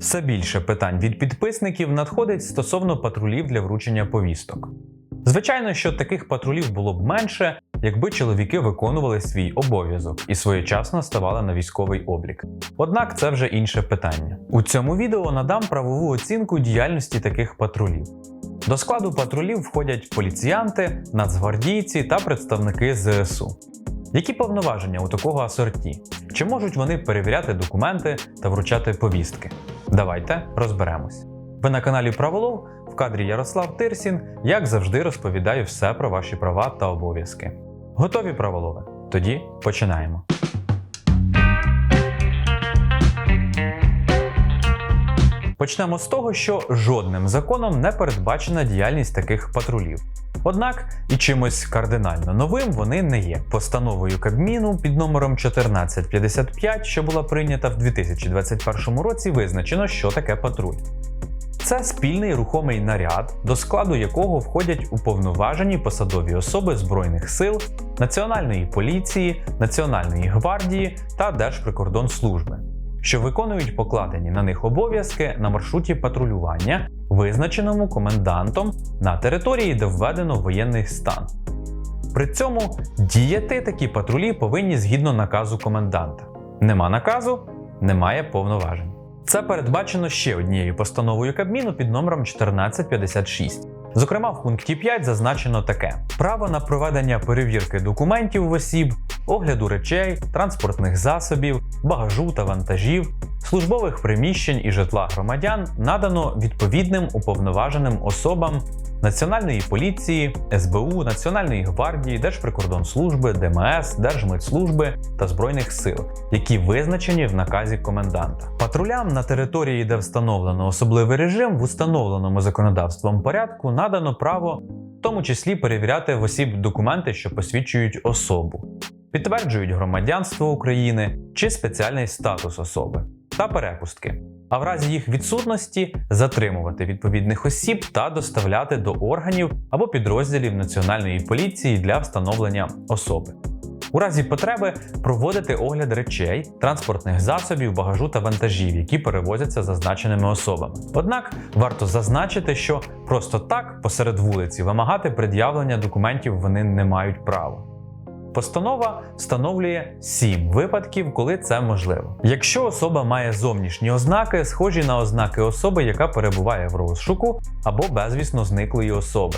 Все більше питань від підписників надходить стосовно патрулів для вручення повісток. Звичайно, що таких патрулів було б менше, якби чоловіки виконували свій обов'язок і своєчасно ставали на військовий облік. Однак це вже інше питання. У цьому відео надам правову оцінку діяльності таких патрулів. До складу патрулів входять поліціянти, нацгвардійці та представники ЗСУ. Які повноваження у такого асорті? Чи можуть вони перевіряти документи та вручати повістки? Давайте розберемось. Ви на каналі Праволов в кадрі Ярослав Тирсін, як завжди, розповідаю все про ваші права та обов'язки. Готові праволови? Тоді починаємо. Почнемо з того, що жодним законом не передбачена діяльність таких патрулів. Однак і чимось кардинально новим вони не є. Постановою Кабміну під номером 1455, що була прийнята в 2021 році, визначено, що таке патруль. Це спільний рухомий наряд, до складу якого входять уповноважені посадові особи Збройних сил, Національної поліції, Національної гвардії та Держприкордонслужби, що виконують покладені на них обов'язки на маршруті патрулювання, визначеному комендантом на території, де введено воєнний стан. При цьому діяти такі патрулі повинні згідно наказу коменданта. Нема наказу, немає повноважень. Це передбачено ще однією постановою Кабміну під номером 1456. Зокрема, в пункті 5 зазначено таке: право на проведення перевірки документів в осіб, огляду речей, транспортних засобів, багажу та вантажів, службових приміщень і житла громадян надано відповідним уповноваженим особам Національної поліції, СБУ, Національної гвардії, Держприкордонслужби, ДМС, Держмитслужби та Збройних сил, які визначені в наказі коменданта. Патрулям на території, де встановлено особливий режим, в установленому законодавством порядку надано право, в тому числі перевіряти в осіб документи, що посвідчують особу, підтверджують громадянство України чи спеціальний статус особи та перепустки. А в разі їх відсутності затримувати відповідних осіб та доставляти до органів або підрозділів Національної поліції для встановлення особи. У разі потреби проводити огляд речей, транспортних засобів, багажу та вантажів, які перевозяться зазначеними особами. Однак варто зазначити, що просто так посеред вулиці вимагати пред'явлення документів вони не мають права. Постанова встановлює 7 випадків, коли це можливо. Якщо особа має зовнішні ознаки, схожі на ознаки особи, яка перебуває в розшуку або безвісно зниклої особи.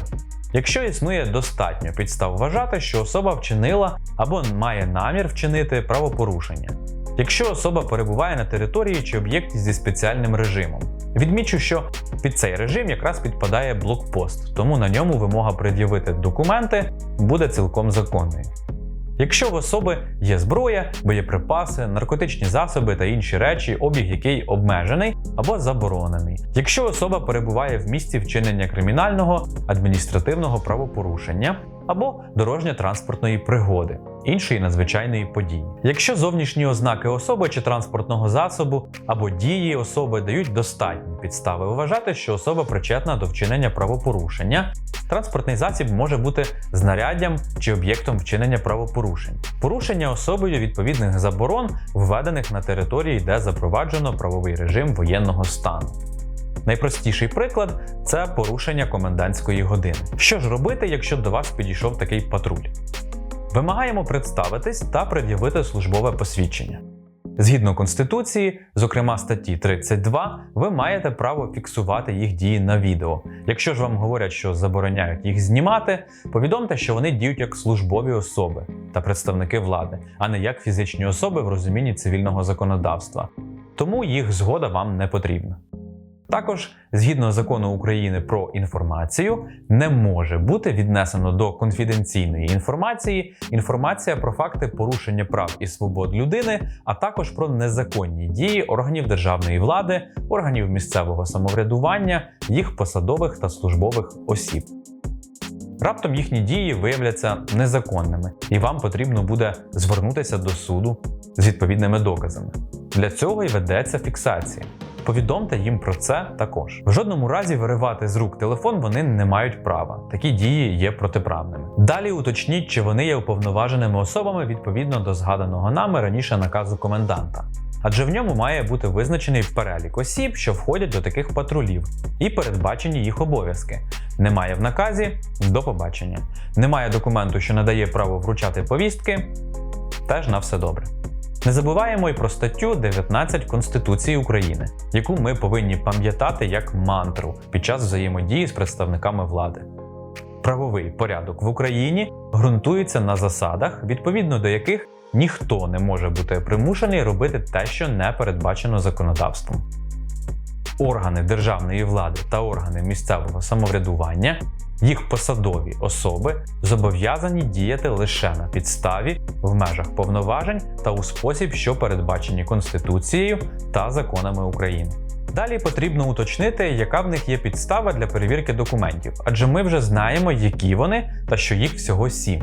Якщо існує достатньо підстав вважати, що особа вчинила або має намір вчинити правопорушення. Якщо особа перебуває на території чи об'єкті зі спеціальним режимом. Відмічу, що під цей режим якраз підпадає блокпост, тому на ньому вимога пред'явити документи буде цілком законною. Якщо в особи є зброя, боєприпаси, наркотичні засоби та інші речі, обіг який обмежений або заборонений. Якщо особа перебуває в місці вчинення кримінального, адміністративного правопорушення або дорожньо-транспортної пригоди, іншої надзвичайної події. Якщо зовнішні ознаки особи чи транспортного засобу або дії особи дають достатні підстави вважати, що особа причетна до вчинення правопорушення, транспортний засіб може бути знаряддям чи об'єктом вчинення правопорушень, порушення особою відповідних заборон, введених на території, де запроваджено правовий режим воєнного стану. Найпростіший приклад це порушення комендантської години. Що ж робити, якщо до вас підійшов такий патруль? Вимагаємо представитись та пред'явити службове посвідчення. Згідно Конституції, зокрема статті 32, ви маєте право фіксувати їх дії на відео. Якщо ж вам говорять, що забороняють їх знімати, повідомте, що вони діють як службові особи та представники влади, а не як фізичні особи в розумінні цивільного законодавства. Тому їх згода вам не потрібна. Також, згідно закону України про інформацію, не може бути віднесено до конфіденційної інформації інформація про факти порушення прав і свобод людини, а також про незаконні дії органів державної влади, органів місцевого самоврядування, їх посадових та службових осіб. Раптом їхні дії виявляться незаконними, і вам потрібно буде звернутися до суду з відповідними доказами. Для цього й ведеться фіксація. Повідомте їм про це також. В жодному разі виривати з рук телефон вони не мають права. Такі дії є протиправними. Далі уточніть, чи вони є уповноваженими особами відповідно до згаданого нами раніше наказу коменданта. адже в ньому має бути визначений перелік осіб, що входять до таких патрулів, і передбачені їх обов'язки. Немає в наказі до побачення. Немає документу, що надає право вручати повістки. Теж на все добре. Не забуваємо й про статтю 19 Конституції України, яку ми повинні пам'ятати як мантру під час взаємодії з представниками влади. Правовий порядок в Україні ґрунтується на засадах, відповідно до яких ніхто не може бути примушений робити те, що не передбачено законодавством. Органи державної влади та органи місцевого самоврядування, їх посадові особи зобов'язані діяти лише на підставі в межах повноважень та у спосіб, що передбачені Конституцією та законами України. Далі потрібно уточнити, яка в них є підстава для перевірки документів, адже ми вже знаємо, які вони та що їх всього сім.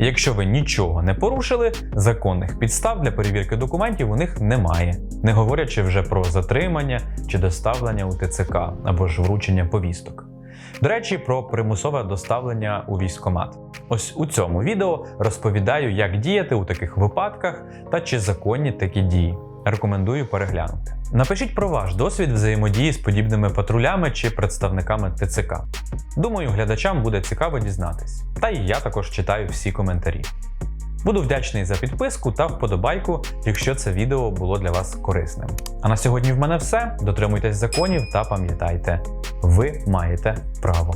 Якщо ви нічого не порушили, законних підстав для перевірки документів у них немає, не говорячи вже про затримання чи доставлення у ТЦК або ж вручення повісток. До речі, про примусове доставлення у військкомат. Ось у цьому відео розповідаю, як діяти у таких випадках та чи законні такі дії. Рекомендую переглянути. Напишіть про ваш досвід взаємодії з подібними патрулями чи представниками ТЦК. Думаю, глядачам буде цікаво дізнатись. Та і я також читаю всі коментарі. Буду вдячний за підписку та вподобайку, якщо це відео було для вас корисним. А на сьогодні в мене все. Дотримуйтесь законів та пам'ятайте, ви маєте право.